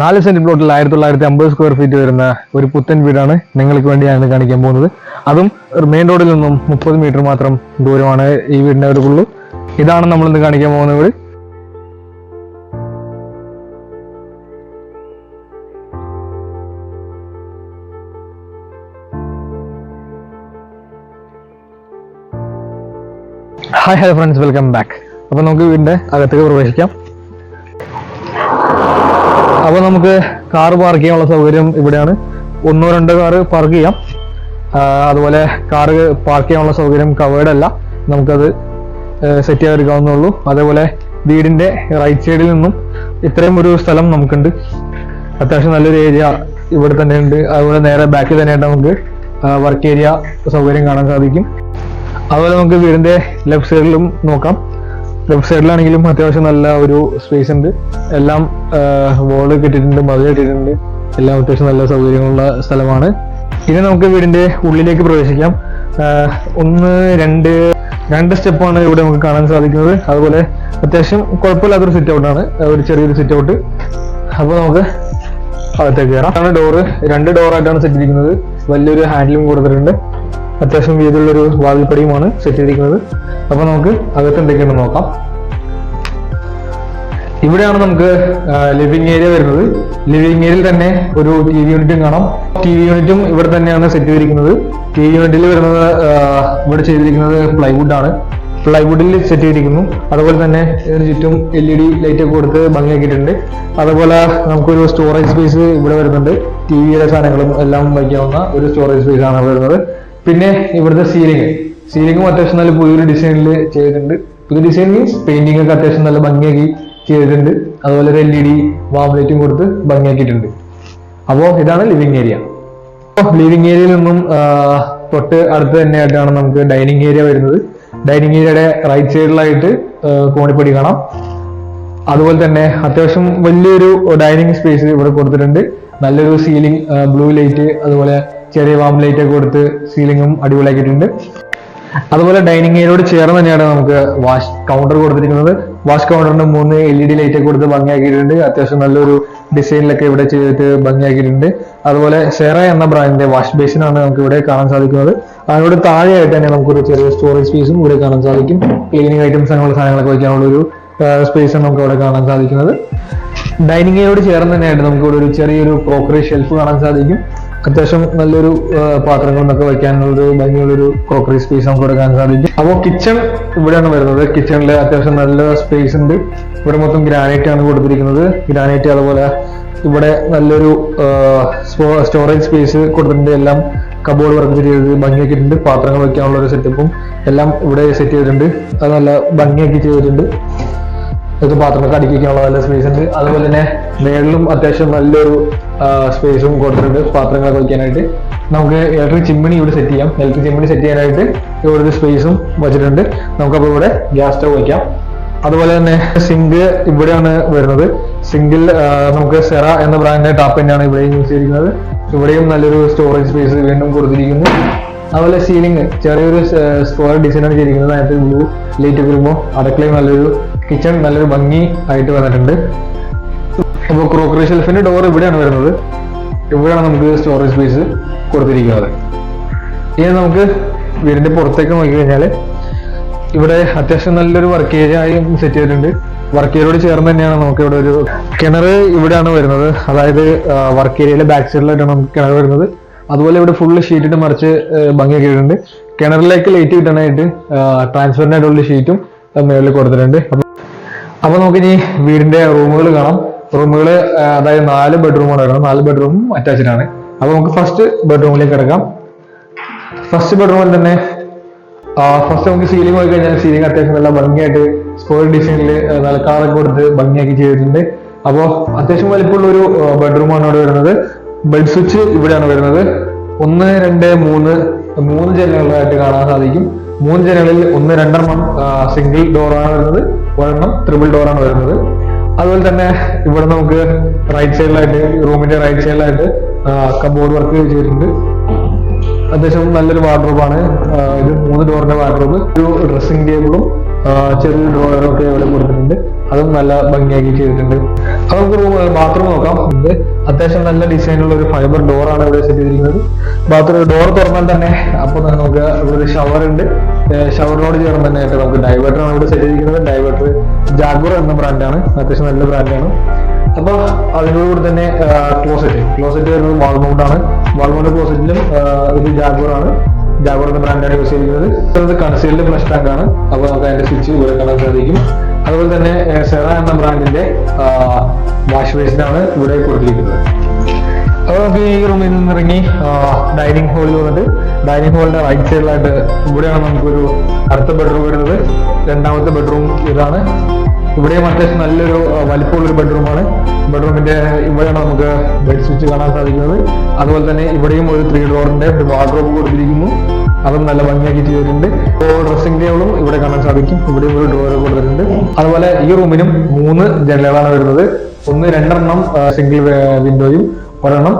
നാല് സെന്റ് പ്ലോട്ടിൽ ആയിരത്തി തൊള്ളായിരത്തി അമ്പത് സ്ക്വയർ ഫീറ്റ് വരുന്ന ഒരു പുത്തൻ വീടാണ് നിങ്ങൾക്ക് വേണ്ടിയാണ് കാണിക്കാൻ പോകുന്നത്. അതും മെയിൻ റോഡിൽ നിന്നും മുപ്പത് മീറ്റർ മാത്രം ദൂരമാണ് ഈ വീടിന്റെ ഒരു ഇതാണ് നമ്മൾ ഇന്ന് കാണിക്കാൻ പോകുന്ന വീട്. Hi hello friends welcome back അപ്പൊ നമുക്ക് വീടിന്റെ അകത്തേക്ക് പ്രവേശിക്കാം. അപ്പൊ നമുക്ക് കാർ പാർക്ക് ചെയ്യാനുള്ള സൗകര്യം ഇവിടെയാണ്. ഒന്നോ രണ്ടോ കാർ പാർക്ക് ചെയ്യാം. അതുപോലെ കാറ് പാർക്ക് ചെയ്യാനുള്ള സൗകര്യം കവേർഡ് അല്ല. നമുക്കത് സെറ്റ് ചെയ്തെടുക്കാവുന്നുള്ളൂ അതേപോലെ വീടിന്റെ റൈറ്റ് സൈഡിൽ നിന്നും ഇത്രയും ഒരു സ്ഥലം നമുക്കുണ്ട്. അത്യാവശ്യം നല്ലൊരു ഏരിയ ഇവിടെ തന്നെ ഉണ്ട്. അതുപോലെ നേരെ ബാക്കിൽ തന്നെയായിട്ട് നമുക്ക് വർക്ക് ഏരിയ സൗകര്യം കാണാൻ സാധിക്കും. അതുപോലെ നമുക്ക് വീടിന്റെ ലെഫ്റ്റ് സൈഡിലും നോക്കാം. ലെഫ്റ്റ് സൈഡിലാണെങ്കിലും അത്യാവശ്യം നല്ല ഒരു സ്പേസ് ഉണ്ട്. എല്ലാം വോൾ കെട്ടിയിട്ടുണ്ട് മതിൽ കെട്ടിയിട്ടുണ്ട്. എല്ലാം അത്യാവശ്യം നല്ല സൗകര്യങ്ങളുള്ള സ്ഥലമാണ്. ഇനി നമുക്ക് വീടിന്റെ ഉള്ളിലേക്ക് പ്രവേശിക്കാം. ഒന്ന് രണ്ട് രണ്ട് സ്റ്റെപ്പാണ് ഇവിടെ നമുക്ക് കാണാൻ സാധിക്കുന്നത്. അതുപോലെ അത്യാവശ്യം കുഴപ്പമില്ലാത്തൊരു സിറ്റ് ഔട്ടാണ് ഒരു ചെറിയൊരു സിറ്റ് ഔട്ട് അപ്പോൾ നമുക്ക് അകത്തേക്ക് കയറാം. ഡോറ് രണ്ട് ഡോറായിട്ടാണ് സെറ്റ് ഇരിക്കുന്നത്. വലിയൊരു ഹാൻഡിലും കൊടുത്തിട്ടുണ്ട്. അത്യാവശ്യം വീതിയുള്ളൊരു വാതിൽപ്പടിയുമാണ് സെറ്റ് ചെയ്തിരിക്കുന്നത്. അപ്പോൾ നമുക്ക് അകത്ത് എന്തൊക്കെയാണ് നോക്കാം. ഇവിടെയാണ് നമുക്ക് ലിവിങ് ഏരിയ വരുന്നത്. ലിവിങ് ഏരിയയിൽ തന്നെ ഒരു ടി വി യൂണിറ്റും കാണാം. ടി വി യൂണിറ്റും ഇവിടെ തന്നെയാണ് സെറ്റ് ചെയ്തിരിക്കുന്നത്. ടി വി യൂണിറ്റിൽ വരുന്നത് ഇവിടെ ചെയ്തിരിക്കുന്നത് പ്ലൈവുഡ് ആണ്. പ്ലൈവുഡിൽ സെറ്റ് ചെയ്തിരിക്കുന്നു. അതുപോലെ തന്നെ ഇതിന് ചുറ്റും എൽ ഇ ഡി ലൈറ്റ് ഒക്കെ കൊടുത്ത് ഭംഗിയാക്കിയിട്ടുണ്ട്. അതുപോലെ നമുക്കൊരു സ്റ്റോറേജ് സ്പേസ് ഇവിടെ വരുന്നുണ്ട്. ടി വിയുടെ സാധനങ്ങളും എല്ലാം വയ്ക്കാവുന്ന ഒരു സ്റ്റോറേജ് സ്പേസ് ആണ് വരുന്നത്. പിന്നെ ഇവിടുത്തെ സീലിംഗ് സീലിംഗും അത്യാവശ്യം നല്ല പുതിയൊരു ഡിസൈനിൽ ചെയ്തിട്ടുണ്ട്. പുതിയ ഡിസൈൻ മീൻസ് പെയിന്റിംഗ് ഒക്കെ അത്യാവശ്യം നല്ല ഭംഗിയാക്കി ചെയ്തിട്ടുണ്ട്. അതുപോലെ ഒരു എൽ ഇ ഡി വാം ലൈറ്റും കൊടുത്ത് ഭംഗിയാക്കിയിട്ടുണ്ട്. അപ്പോൾ ഇതാണ് ലിവിംഗ് ഏരിയ ലിവിംഗ് ഏരിയയിൽ നിന്നും തൊട്ട് അടുത്ത് തന്നെയായിട്ടാണ് നമുക്ക് ഡൈനിങ് ഏരിയ വരുന്നത്. ഡൈനിങ് ഏരിയയുടെ റൈറ്റ് സൈഡിലായിട്ട് കോണിപ്പടി കാണാം. അതുപോലെ തന്നെ അത്യാവശ്യം വലിയൊരു ഡൈനിങ് സ്പേസ് ഇവിടെ കൊടുത്തിട്ടുണ്ട്. നല്ലൊരു സീലിംഗ് ബ്ലൂ ലൈറ്റ് അതുപോലെ ചെറിയ വാം ലൈറ്റ് ഒക്കെ കൊടുത്ത് സീലിംഗും അടിപൊളിയാക്കിയിട്ടുണ്ട്. അതുപോലെ ഡൈനിങ് ഏരിയയോട് ചേർന്ന് തന്നെയാണ് നമുക്ക് വാഷ് കൗണ്ടർ കൊടുത്തിരിക്കുന്നത്. വാഷ് കൗണ്ടറിന് മൂന്ന് എൽ ഇ ഡി ലൈറ്റ് ഒക്കെ കൊടുത്ത് ഭംഗിയാക്കിയിട്ടുണ്ട്. അത്യാവശ്യം നല്ലൊരു ഡിസൈനിലൊക്കെ ഇവിടെ ചെയ്തിട്ട് ഭംഗിയാക്കിയിട്ടുണ്ട്. അതുപോലെ സെറ എന്ന ബ്രാൻഡിന്റെ വാഷ് ബേസിനാണ് നമുക്ക് ഇവിടെ കാണാൻ സാധിക്കുന്നത്. അതിനോട് താഴെയായിട്ട് തന്നെ നമുക്കൊരു ചെറിയ സ്റ്റോറേജ് സ്പേസും ഇവിടെ കാണാൻ സാധിക്കും. ക്ലീനിങ് ഐറ്റംസ് അങ്ങനെയുള്ള സാധനങ്ങളൊക്കെ വയ്ക്കാനുള്ള ഒരു സ്പേസ് നമുക്ക് അവിടെ കാണാൻ സാധിക്കുന്നത്. ഡൈനിങ് ഏരിയയോട് ചേർന്ന് തന്നെയായിട്ട് നമുക്ക് ഇവിടെ ഒരു ചെറിയൊരു ക്രോക്കറി ഷെൽഫ് കാണാൻ സാധിക്കും. അത്യാവശ്യം നല്ലൊരു പാത്രങ്ങളെന്നൊക്കെ പാത്രങ്ങളൊക്കെ വയ്ക്കാനുള്ള ഒരു ഭംഗിയുള്ളൊരു ക്രോക്കറി സ്പേസ് നമുക്ക് കൊടുക്കാൻ കാണാൻ സാധിക്കും. അപ്പോൾ കിച്ചൺ ഇവിടെയാണ് വരുന്നത്. കിച്ചണിൽ അത്യാവശ്യം നല്ല സ്പേസ് ഉണ്ട്. ഇവിടെ മൊത്തം ഗ്രാനൈറ്റ് ആണ് കൊടുത്തിരിക്കുന്നത്. ഗ്രാനൈറ്റ് അതുപോലെ ഇവിടെ നല്ലൊരു സ്റ്റോറേജ് സ്പേസ് കൊടുത്തിട്ടുണ്ട്. എല്ലാം കബോർഡ് വർക്ക് ചെയ്ത് ഭംഗിയാക്കിയിട്ടുണ്ട്. പാത്രങ്ങൾ വയ്ക്കാനുള്ള ഒരു സെറ്റപ്പും എല്ലാം ഇവിടെ സെറ്റ് ചെയ്തിട്ടുണ്ട്. അത് നല്ല ഭംഗിയാക്കി ചെയ്തിട്ടുണ്ട്. ഇത് പാത്രമൊക്കെ അടിക്കാനുള്ള നല്ല സ്പേസ് ഉണ്ട്. അതുപോലെ തന്നെ മേളിലും അത്യാവശ്യം നല്ലൊരു സ്പേസും കൊടുത്തിട്ടുണ്ട് പാത്രങ്ങളൊക്കെ വയ്ക്കാനായിട്ട്. നമുക്ക് ഇലക്ട്രിക് ചിമ്മിണി ഇവിടെ സെറ്റ് ചെയ്യാം. ഇലക്ട്രിക് ചിമ്മിണി സെറ്റ് ചെയ്യാനായിട്ട് ഇവിടെ ഒരു സ്പേസും വെച്ചിട്ടുണ്ട്. നമുക്കപ്പോൾ ഇവിടെ ഗ്യാസ് സ്റ്റവ് വയ്ക്കാം. അതുപോലെ തന്നെ സിങ്ക് ഇവിടെയാണ് വരുന്നത്. സിങ്കിൽ നമുക്ക് സെറ എന്ന ബ്രാൻഡിന്റെ ടാപ്പ് തന്നെയാണ് ഇവിടെയും യൂസ് ചെയ്തിരിക്കുന്നത്. ഇവിടെയും നല്ലൊരു സ്റ്റോറേജ് സ്പേസ് വീണ്ടും കൊടുത്തിരിക്കുന്നു. അതുപോലെ സീലിംഗ് ചെറിയൊരു സ്ക്വയർ ഡിസൈനാണ് ചെയ്തിരിക്കുന്നത്. അതിനകത്ത് ബ്ലൂ ലൈറ്റ് വരുമ്പോൾ അടുക്കളയും നല്ലൊരു കിച്ചൺ നല്ലൊരു ഭംഗി ആയിട്ട് വന്നിട്ടുണ്ട്. അപ്പോൾ ക്രോക്കറി ഷെൽഫിന്റെ ഡോർ ഇവിടെയാണ് വരുന്നത്. ഇവിടെയാണ് നമുക്ക് സ്റ്റോറേജ് സ്പേസ് കൊടുത്തിരിക്കുന്നത്. ഇനി നമുക്ക് വീടിന്റെ പുറത്തേക്ക് നോക്കി കഴിഞ്ഞാൽ ഇവിടെ അത്യാവശ്യം നല്ലൊരു വർക്ക് ഏരിയ ആയി സെറ്റ് ചെയ്തിട്ടുണ്ട്. വർക്ക് ഏരിയയോട് ചേർന്ന് തന്നെയാണ് നമുക്ക് ഇവിടെ ഒരു കിണർ ഇവിടെയാണ് വരുന്നത്. അതായത് വർക്ക് ഏരിയയിലെ ബാക്ക് സൈഡിലായിട്ടാണ് നമുക്ക് കിണർ വരുന്നത്. അതുപോലെ ഇവിടെ ഫുള്ള് ഷീറ്റിട്ട് മറിച്ച് ഭംഗിയൊക്കെ ഭംഗിയാക്കിയിട്ടുണ്ട്. കിണറിലേക്ക് ലൈറ്റ് കിട്ടാനായിട്ട് ട്രാൻസ്പെറന്റ് ആയിട്ടുള്ള ഷീറ്റും മേളിൽ കൊടുത്തിട്ടുണ്ട്. അപ്പൊ അപ്പൊ നമുക്ക് ഇനി വീടിന്റെ റൂമുകൾ കാണാം. റൂമുകൾ അതായത് നാല് ബെഡ്റൂമാണ് വരുന്നത് നാല് ബെഡ്റൂമും അറ്റാച്ച്ഡ് ആണ്. അപ്പൊ നമുക്ക് ഫസ്റ്റ് ബെഡ്റൂമിലേക്ക് കിടക്കാം. ഫസ്റ്റ് ബെഡ്റൂമിൽ തന്നെ ഫസ്റ്റ് നമുക്ക് സീലിംഗ് പോയി കഴിഞ്ഞാൽ സീലിംഗ് അത്യാവശ്യം നല്ല ഭംഗിയായിട്ട് സ്ക്വയർ ഡിസൈനിൽ നല്ല കാറൊക്കെ കൊടുത്ത് ഭംഗിയാക്കി ചെയ്തിട്ടുണ്ട്. അപ്പോൾ അത്യാവശ്യം വലിപ്പമുള്ള ഒരു ബെഡ്റൂമാണ് ഇവിടെ വരുന്നത്. ബെഡ് സ്വിച്ച് ഇവിടെയാണ് വരുന്നത്. ഒന്ന് രണ്ട് മൂന്ന് മൂന്ന് ജനലുകളായിട്ട് കാണാൻ സാധിക്കും. മൂന്ന് ജനലിൽ ഒന്ന് രണ്ടെണ്ണം സിംഗിൾ ഡോറാണ് വരുന്നത് ഒരെണ്ണം ട്രിപ്പിൾ ഡോറാണ് വരുന്നത്. അതുപോലെ തന്നെ ഇവിടെ നമുക്ക് റൈറ്റ് സൈഡിലായിട്ട് റൂമിന്റെ റൈറ്റ് സൈഡിലായിട്ട് കബോർഡ് വർക്ക് ചെയ്തിട്ടുണ്ട്. അത്യാവശ്യം നല്ലൊരു വാർഡ്രോബാണ് ഇത് മൂന്ന് ഡോറിന്റെ വാർഡ്രോബ് ഒരു ഡ്രസ്സിംഗ് ടേബിളും ചെറിയ ഡ്രോയറൊക്കെ ഇവിടെ കൊടുത്തിട്ടുണ്ട്. അതും നല്ല ഭംഗിയാക്കി ചെയ്തിട്ടുണ്ട്. അത് നമുക്ക് ബാത്റൂം നോക്കാം. ഇത് അത്യാവശ്യം നല്ല ഡിസൈനുള്ള ഒരു ഫൈബർ ഡോറാണ് ഇവിടെ സെറ്റ് ചെയ്തിരിക്കുന്നത്. ബാത്റൂം ഡോർ തുറന്നാൽ തന്നെ അപ്പോൾ നമുക്ക് ഇവിടെ ഒരു ഷവർ ഉണ്ട്. ഷവറിനോട് ചേർന്ന് തന്നെ ആയിട്ട് നമുക്ക് ഡൈവേർട്ടർ ആണ് ഇവിടെ സെറ്റ് ചെയ്തിരിക്കുന്നത്. ഡൈവേർട്ടർ ജാഗുർ എന്ന ബ്രാൻഡാണ് അത്യാവശ്യം നല്ല ബ്രാൻഡാണ് അപ്പൊ അതിനോട് കൂടി തന്നെ ക്ലോസറ്റ് ക്ലോസറ്റ് വരുന്നത് വാൾമൗണ്ട് ആണ്. വാൾമൗണ്ട് ക്ലോസറ്റിലും ഇത് ജാഗുർ ആണ്. ജാഗുർ എന്ന ബ്രാൻഡാണ് യൂസ് ചെയ്തിരിക്കുന്നത് അത് കൺസീൽഡ് ഫ്ലഷ് ടാങ്ക് ആണ്. അപ്പോൾ നമുക്ക് അതിന്റെ സ്വിച്ച് ഇവിടെ കാണാൻ സാധിക്കും. അതുപോലെ തന്നെ സെറ എന്ന ബ്രാൻഡിന്റെ വാഷ് ബേസിനാണ് ഇവിടെ കൊടുത്തിരിക്കുന്നത്. അപ്പോൾ നമുക്ക് ഈ റൂമിൽ നിന്ന് ഇറങ്ങി ഡൈനിങ് ഹാളിൽ വന്നിട്ട് ഡൈനിങ് ഹാളിന്റെ റൈറ്റ് സൈഡിലായിട്ട് ഇവിടെയാണ് നമുക്കൊരു അടുത്ത ബെഡ്റൂം വരുന്നത്. രണ്ടാമത്തെ ബെഡ്റൂം ഇതാണ്. ഇവിടെയും അത്യാവശ്യം നല്ലൊരു ആ, വലിപ്പമുള്ള ഒരു ബെഡ്റൂമാണ് ബെഡ്റൂമിന്റെ ഇവിടെയാണ് നമുക്ക് ബെഡ് സ്വിച്ച് കാണാൻ സാധിക്കുന്നത്. അതുപോലെ തന്നെ ഇവിടെയും ഒരു ത്രീ ഡോറിന്റെ ഒരു വാർഡ്രോബ് കൊടുത്തിരിക്കുന്നു. അതും നല്ല ഭംഗിയാക്കി ചെയ്തിട്ടുണ്ട്. ഡ്രസ്സിംഗ് ടേബിളും ഇവിടെ കാണാൻ സാധിക്കും. ഇവിടെയും ഒരു ഡോർ കൊടുത്തിട്ടുണ്ട്. അതുപോലെ ഈ റൂമിനും മൂന്ന് ജനലുകളാണ് വരുന്നത്. ഒന്ന് രണ്ടെണ്ണം സിംഗിൾ വിൻഡോയും ഒരെണ്ണം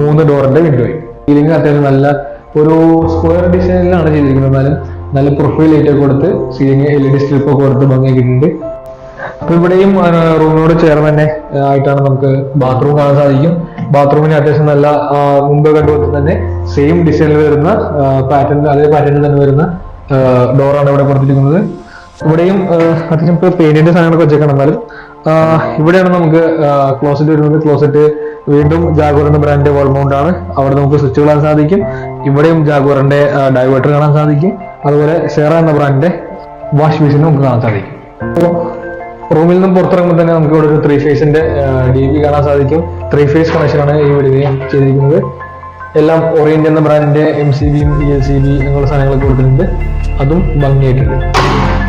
മൂന്ന് ഡോറിന്റെ വിൻഡോയും സീലിംഗ് അത്യാവശ്യം നല്ല ഒരു സ്ക്വയർ ഡിസൈനിലാണ് ചെയ്തിരിക്കുന്നത്. എന്നാലും നല്ല പ്രൊഫൈൽ ലൈറ്റ് കൊടുത്ത് ceiling L E D strip ഒക്കെ കൊടുത്ത് ഭംഗിയാക്കിയിട്ടുണ്ട്. അപ്പൊ ഇവിടെയും റൂമിനോട് ചേർന്ന് തന്നെ ആയിട്ടാണ് നമുക്ക് ബാത്റൂം കാണാൻ സാധിക്കും. ബാത്റൂമിന് അത്യാവശ്യം നല്ല മുമ്പ് കണ്ടുപോലെ തന്നെ സെയിം ഡിസൈനിൽ വരുന്ന പാറ്റേൺ അതേ പാറ്റേണിൽ തന്നെ വരുന്ന ഡോറാണ് ഇവിടെ കൊടുത്തിരിക്കുന്നത്. ഇവിടെയും അത്യാവശ്യം ഇപ്പോൾ പെയിന്റിന്റെ സാധനങ്ങളൊക്കെ വെച്ചേക്കണം എന്നാലും. ഇവിടെയാണ് നമുക്ക് ക്ലോസറ്റ് വരുന്നത്. ക്ലോസറ്റ് വീണ്ടും ജാഗോറിന്റെ ബ്രാൻഡ് വോൾമൗണ്ട് ആണ്. അവിടെ നമുക്ക് സ്വിച്ച് കാണാൻ സാധിക്കും. ഇവിടെയും ജാഗോറിന്റെ ഡൈവേർട്ടർ കാണാൻ സാധിക്കും. അതുപോലെ സെറ എന്ന ബ്രാൻഡിന്റെ വാഷ് മെഷീൻ നമുക്ക് കാണാൻ സാധിക്കും. അപ്പോൾ റൂമിൽ നിന്നും പുറത്തിറങ്ങുമ്പോൾ തന്നെ നമുക്ക് ഇവിടെ ഒരു ത്രീ ഫേസിന്റെ ഡി ബി കാണാൻ സാധിക്കും. ത്രീ ഫേസ് കണക്ഷനാണ് ഈ വരികയും ചെയ്തിരിക്കുന്നത്. എല്ലാം ഓറിയന്റ് എന്ന ബ്രാൻഡിന്റെ എം സി ബിയും ഇ എൽ സി ബി എന്നുള്ള സാധനങ്ങളൊക്കെ കൊടുത്തിട്ടുണ്ട് അതും ഭംഗിയായിട്ടുണ്ട്.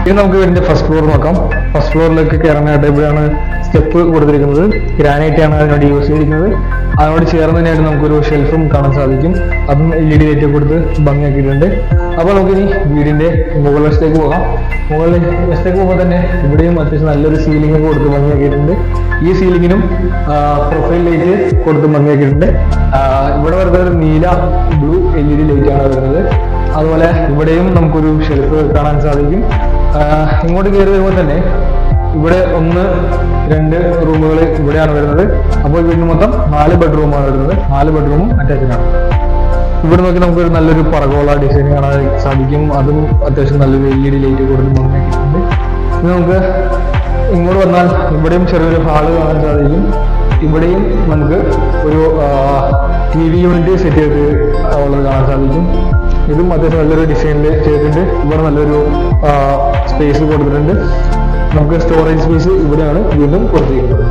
ഇനി നമുക്ക് ഇതിന്റെ ഫസ്റ്റ് ഫ്ലോർ നോക്കാം. ഫസ്റ്റ് ഫ്ലോറിലേക്ക് കയറാനായിട്ട് ഇവിടെയാണ് സ്റ്റെപ്പ് കൊടുത്തിരിക്കുന്നത്. ഗ്രാനൈറ്റ് ആണ് അതിനോട് യൂസ് ചെയ്തിരിക്കുന്നത്. അതിനോട് ചേർന്ന് തന്നെയായിട്ട് നമുക്കൊരു ഷെൽഫും കാണാൻ സാധിക്കും. അതും എൽ ഇ ഡി ലൈറ്റ് കൊടുത്ത് ഭംഗിയാക്കിയിട്ടുണ്ട്. അപ്പോൾ നമുക്കിനി വീടിന്റെ മുകൾ വശത്തേക്ക് പോകാം. മുകൾ വശത്തേക്ക് പോകുമ്പോൾ തന്നെ ഇവിടെയും അത്യാവശ്യം നല്ലൊരു സീലിംഗ് കൊടുത്ത് ഭംഗിയാക്കിയിട്ടുണ്ട്. ഈ സീലിംഗിനും പ്രൊഫൈൽ ലൈറ്റ് കൊടുത്ത് ഭംഗിയാക്കിയിട്ടുണ്ട്. ഇവിടെ വരുന്നത് നീല blue L E D light ആണ് വരുന്നത്. അതുപോലെ ഇവിടെയും നമുക്കൊരു ഷെൽഫ് കാണാൻ സാധിക്കും. ഇങ്ങോട്ട് കയറി വരുമ്പോൾ തന്നെ ഇവിടെ ഒന്ന് രണ്ട് റൂമുകൾ ഇവിടെയാണ് വരുന്നത്. അപ്പോൾ വീടിന് മൊത്തം നാല് ബെഡ്റൂമാണ് വരുന്നത്. നാല് ബെഡ്റൂമും അറ്റാച്ച്ഡ് ആണ്. ഇവിടെ നോക്കി നമുക്ക് ഒരു നല്ലൊരു പറകോള ഡിസൈൻ കാണാൻ സാധിക്കും. അതും അത്യാവശ്യം നല്ലൊരു എൽ ഇ ഡി ലൈറ്റ് ഇനി നമുക്ക് ഇങ്ങോട്ട് വന്നാൽ ഇവിടെയും ചെറിയൊരു ഹാൾ കാണാൻ സാധിക്കും. ഇവിടെയും നമുക്ക് ഒരു ടി വി യൂണിറ്റ് സെറ്റ് ചെയ്ത് ഉള്ളത് കാണാൻ സാധിക്കും. ഇതും അത്യാവശ്യം നല്ലൊരു ഡിസൈനിൽ ചെയ്തിട്ടുണ്ട്. ഇവിടെ നല്ലൊരു സ്പേസ് കൊടുത്തിട്ടുണ്ട്. നമുക്ക് സ്റ്റോറേജ് സ്പേസ് ഇവിടെയാണ് വീണ്ടും കൊടുത്തിരിക്കുന്നത്.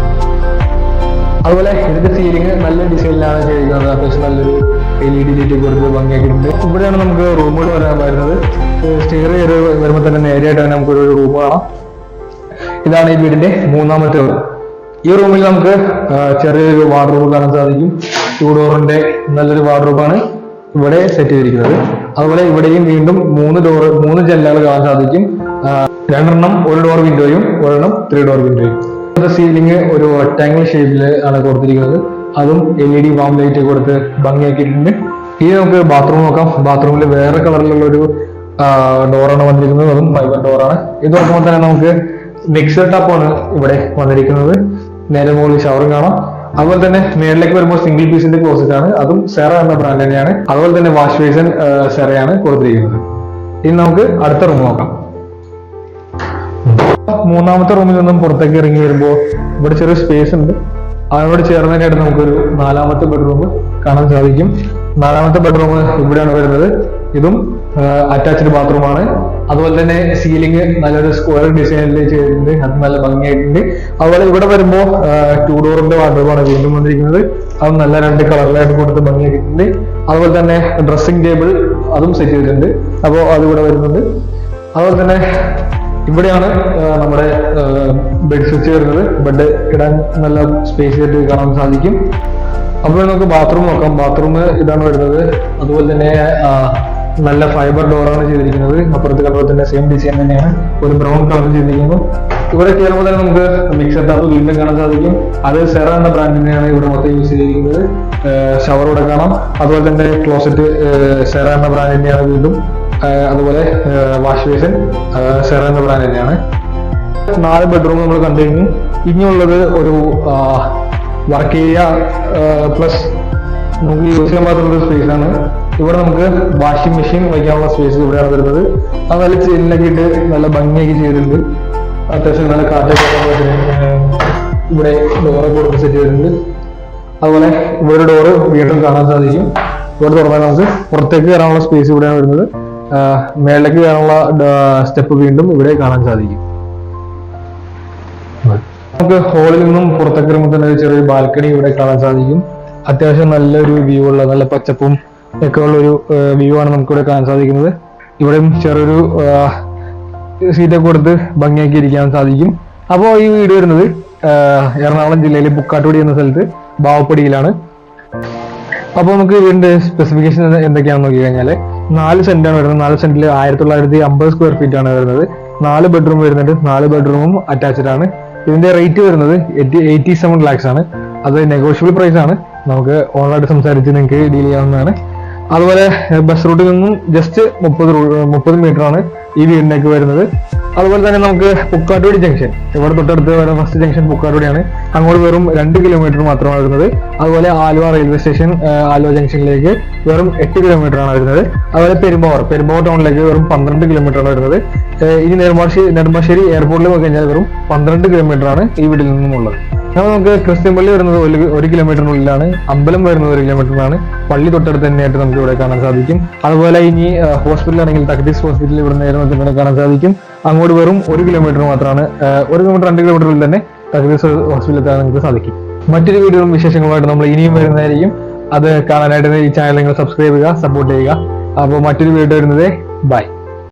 അതുപോലെ ഇതിന്റെ സീലിംഗ് നല്ല ഡിസൈനിലാണ് ചെയ്തിരിക്കുന്നത്. അത്യാവശ്യം നല്ലൊരു എൽ ഇ ഡി ലൈറ്റ് കൊടുത്ത് ഭംഗിയാക്കിയിട്ടുണ്ട് ഇവിടെയാണ് നമുക്ക് റൂമുകൾ വരാൻ വരുന്നത്. സ്റ്റെയർ കയറി വരുമ്പോൾ തന്നെ നേരെയായിട്ട് തന്നെ നമുക്കൊരു റൂം കാണാം. ഇതാണ് ഈ വീടിന്റെ മൂന്നാമത്തെ റൂം ഈ റൂമിൽ നമുക്ക് ചെറിയൊരു വാർഡ്രോബ് കാണാൻ സാധിക്കും. ടൂ ഡോറിന്റെ നല്ലൊരു വാർഡ്രോബാണ് ഇവിടെ സെറ്റ് ചെയ്തിരിക്കുന്നത്. അതുപോലെ ഇവിടെയും വീണ്ടും മൂന്ന് ഡോർ മൂന്ന് ജനലുകൾ കാണാൻ സാധിക്കും. രണ്ടെണ്ണം ഒരു ഡോർ വിൻഡോയും ഒരെണ്ണം ത്രീ ഡോർ വിൻഡോയും സീലിംഗ് ഒരു റെക്ടാംഗിൾ ഷേപ്പിൽ ആണ് കൊടുത്തിരിക്കുന്നത്. അതും L E D warm light കൊടുത്ത് ഭംഗിയാക്കിയിട്ടുണ്ട്. ഇനി നമുക്ക് ബാത്റൂം നോക്കാം. ബാത്റൂമിൽ വേറെ കളറിലുള്ള ഒരു ഡോറാണ് വന്നിരിക്കുന്നത്. അതും ഫൈബർ ഡോറാണ് ഇത് നോക്കുമ്പോൾ തന്നെ നമുക്ക് മിക്സർ ടപ്പാണ് ഇവിടെ വന്നിരിക്കുന്നത്. നേരെ മുകളിൽ ഷവറും കാണാം. അതുപോലെ തന്നെ മേളിലേക്ക് വരുമ്പോൾ സിംഗിൾ പീസിന്റെ ക്ലോസറ്റ് ആണ്. അതും സെറ എന്ന ബ്രാൻഡ് തന്നെയാണ്. അതുപോലെ തന്നെ വാഷ് ബേസൻ സെറയാണ് കൊടുത്തിരിക്കുന്നത്. ഇനി നമുക്ക് അടുത്ത റൂം നോക്കാം. മൂന്നാമത്തെ റൂമിൽ നിന്നും പുറത്തേക്ക് ഇറങ്ങി വരുമ്പോൾ ഇവിടെ ചെറിയ സ്പേസ് ഉണ്ട്. അതിനോട് ചേർന്നതിനായിട്ട് നമുക്കൊരു നാലാമത്തെ ബെഡ്റൂം കാണാൻ സാധിക്കും. നാലാമത്തെ ബെഡ്റൂം ഇവിടെയാണ് വരുന്നത്. ഇതും അറ്റാച്ച്ഡ് ബാത്റൂമാണ് അതുപോലെ തന്നെ സീലിംഗ് നല്ലൊരു സ്ക്വയർ ഡിസൈനിൽ ചെയ്തിട്ടുണ്ട്. അത് നല്ല ഭംഗിയായിട്ടുണ്ട്. അതുപോലെ ഇവിടെ വരുമ്പോൾ ടൂ ഡോറിന്റെ വാർഡ്രോബാണ് വീണ്ടും വന്നിരിക്കുന്നത്. അത് നല്ല രണ്ട് കളറിലായിട്ട് കൊടുത്ത് ഭംഗിയാക്കിയിട്ടുണ്ട്. അതുപോലെ തന്നെ ഡ്രസ്സിംഗ് ടേബിൾ അതും സെറ്റ് ചെയ്തിട്ടുണ്ട്. അപ്പോൾ അതിവിടെ വരുന്നുണ്ട്. അതുപോലെ തന്നെ ഇവിടെയാണ് നമ്മുടെ ബെഡ് സ്വിച്ച് വരുന്നത്. ബെഡ് ഇടാൻ നല്ല സ്പേസ് ആയിട്ട് കാണാൻ സാധിക്കും. അപ്പോൾ നമുക്ക് ബാത്റൂം നോക്കാം. ബാത്റൂം ഇതാണ് വരുന്നത്. അതുപോലെ തന്നെ നല്ല ഫൈബർ ഡോറാണ് ചെയ്തിരിക്കുന്നത്. അപ്പുറത്തെ കളർ തന്നെ സെയിം ഡിസൈൻ തന്നെയാണ്. ഒരു ബ്രൗൺ കളർ ചെയ്തിരിക്കുന്നു. ഇവിടെ കയറുമ്പോൾ തന്നെ നമുക്ക് മിക്സർ ടാപ്പ് വീണ്ടും കാണാൻ സാധിക്കും. അത് സെറ എന്ന ബ്രാൻഡിനെയാണ് ഇവിടെ മൊത്തം യൂസ് ചെയ്തിരിക്കുന്നത്. ഷവർ ഇവിടെ കാണാം. അതുപോലെ തന്നെ ക്ലോസറ്റ് സെറ എന്ന ബ്രാൻഡിന്റെയാണ് വീണ്ടും അതുപോലെ വാഷ് ബേസിൻ സെറ എന്ന ബ്രാൻഡ് തന്നെയാണ്. നാല് ബെഡ്റൂം നമ്മൾ കണ്ടു കഴിഞ്ഞു ഇനിയുള്ളത് ഒരു വർക്ക് ഏരിയ പ്ലസ് നമുക്ക് യൂസ് ചെയ്യാൻ പറ്റുന്ന സ്പേസ് ആണ്. ഇവിടെ നമുക്ക് വാഷിംഗ് മെഷീൻ വയ്ക്കാനുള്ള സ്പേസ് ഇവിടെയാണ് വരുന്നത് അത് നല്ല ചെല്ലിനൊക്കെ ഇട്ട് നല്ല ഭംഗിയാക്കി ചെയ്തിട്ടുണ്ട്. അത്യാവശ്യം നല്ല കാറ്റൊക്കെ ഇവിടെ ഡോറൊക്കെ കൊടുത്ത് സെറ്റ് ചെയ്തിട്ടുണ്ട്. അതുപോലെ ഇവിടെ ഡോറ് വീണ്ടും കാണാൻ സാധിക്കും. ഇവിടെ തുറന്നാൽ നമുക്ക് പുറത്തേക്ക് കയറാനുള്ള സ്പേസ് ഇവിടെയാണ് വരുന്നത്. മേളിലേക്ക് കയറാനുള്ള സ്റ്റെപ്പ് വീണ്ടും ഇവിടെ കാണാൻ സാധിക്കും. നമുക്ക് ഹോളിൽ നിന്നും പുറത്തേക്ക് വരുമ്പോൾ തന്നെ ഒരു ചെറിയൊരു ബാൽക്കണി ഇവിടെ കാണാൻ സാധിക്കും. അത്യാവശ്യം നല്ലൊരു വ്യൂ ഉള്ള നല്ല പച്ചപ്പും ഒക്കെ ഉള്ള ഒരു വ്യൂ ആണ് നമുക്കിവിടെ കാണാൻ സാധിക്കുന്നത്. ഇവിടെയും ചെറിയൊരു സീറ്റൊക്കെ കൊടുത്ത് ഭംഗിയാക്കി ഇരിക്കാൻ സാധിക്കും. അപ്പോൾ ഈ വീട് വരുന്നത് എറണാകുളം ജില്ലയിലെ ബുക്കാട്ടുപടി എന്ന സ്ഥലത്ത് ബാവപ്പടിയിലാണ്. അപ്പോൾ നമുക്ക് വീടിന്റെ സ്പെസിഫിക്കേഷൻ എന്തൊക്കെയാണെന്ന് നോക്കി കഴിഞ്ഞാൽ നാല് സെന്റാണ് വരുന്നത്. നാല് സെന്റിൽ ആയിരത്തി തൊള്ളായിരത്തി അമ്പത് സ്ക്വയർ ഫീറ്റ് ആണ് വരുന്നത്. നാല് ബെഡ്റൂം വരുന്നുണ്ട്. നാല് ബെഡ്റൂമും അറ്റാച്ച്ഡ് ആണ്. ഇതിന്റെ റേറ്റ് വരുന്നത് എയ്റ്റി സെവൻ ലാക്സ് ആണ്. അത് നെഗോഷ്യബിൾ പ്രൈസ് ആണ്. നമുക്ക് ഓൺലൈനായിട്ട് സംസാരിച്ച് നിങ്ങൾക്ക് ഡീൽ ചെയ്യാവുന്നതാണ്. അതുപോലെ ബസ് റൂട്ടിൽ നിന്നും ജസ്റ്റ് മുപ്പത് മുപ്പത് മീറ്റർ ആണ് ഈ വീടിനേക്ക് വരുന്നത്. അതുപോലെ തന്നെ നമുക്ക് പുക്കാട്ടുപടി ജംഗ്ഷൻ. ഇവിടെ തൊട്ടടുത്ത് വരെ ഫസ്റ്റ് ജംഗ്ഷൻ പുക്കാട്ടുപടിയാണ്. അങ്ങോട്ട് വെറും രണ്ട് കിലോമീറ്റർ മാത്രമാണ് വരുന്നത്. അതുപോലെ ആലുവ റെയിൽവേ സ്റ്റേഷൻ ആലുവ ജംഗ്ഷനിലേക്ക് വെറും എട്ട് കിലോമീറ്റർ ആണ് വരുന്നത്. അതുപോലെ പെരുമ്പാവൂർ പെരുമ്പാവൂർ ടൗണിലേക്ക് വെറും പന്ത്രണ്ട് കിലോമീറ്റർ ആണ് വരുന്നത്. ഇനി നെടുമ്പാശ്ശേരി നെടുമ്പാശ്ശേരി എയർപോർട്ടിൽ പോയി കഴിഞ്ഞാൽ വെറും പന്ത്രണ്ട് കിലോമീറ്റർ ആണ് ഈ വീട്ടിൽ നിന്നുമുള്ളത്. അപ്പോൾ നമുക്ക് ക്രിസ്ത്യൻ പള്ളി വരുന്നത് ഒരു ഒരു കിലോമീറ്ററിനുള്ളിലാണ്. അമ്പലം വരുന്നത് ഒരു കിലോമീറ്ററിലാണ് പള്ളി തൊട്ടടുത്ത് തന്നെയായിട്ട് നമുക്ക് ഇവിടെ കാണാൻ സാധിക്കും. അതുപോലെ ഇനി ഹോസ്പിറ്റൽ ആണെങ്കിൽ തകടീസ് ഹോസ്പിറ്റലിൽ ഇവിടെ നേരെ കാണാൻ സാധിക്കും. അങ്ങോട്ട് വെറും ഒരു കിലോമീറ്റർ മാത്രമാണ്. ഒരു കിലോമീറ്റർ രണ്ട് കിലോമീറ്ററിൽ തന്നെ തകടീസ് ഹോസ്പിറ്റലിൽ എത്താൻ നമുക്ക് സാധിക്കും. മറ്റൊരു വീഡിയോയും വിശേഷങ്ങളുമായിട്ട് നമ്മൾ ഇനിയും വരുന്നതായിരിക്കും. അത് കാണാനായിട്ട് ഈ ചാനൽ നിങ്ങൾ സബ്സ്ക്രൈബ് ചെയ്യുക സപ്പോർട്ട് ചെയ്യുക. അപ്പോൾ മറ്റൊരു വീഡിയോ വരുന്നത് ബൈ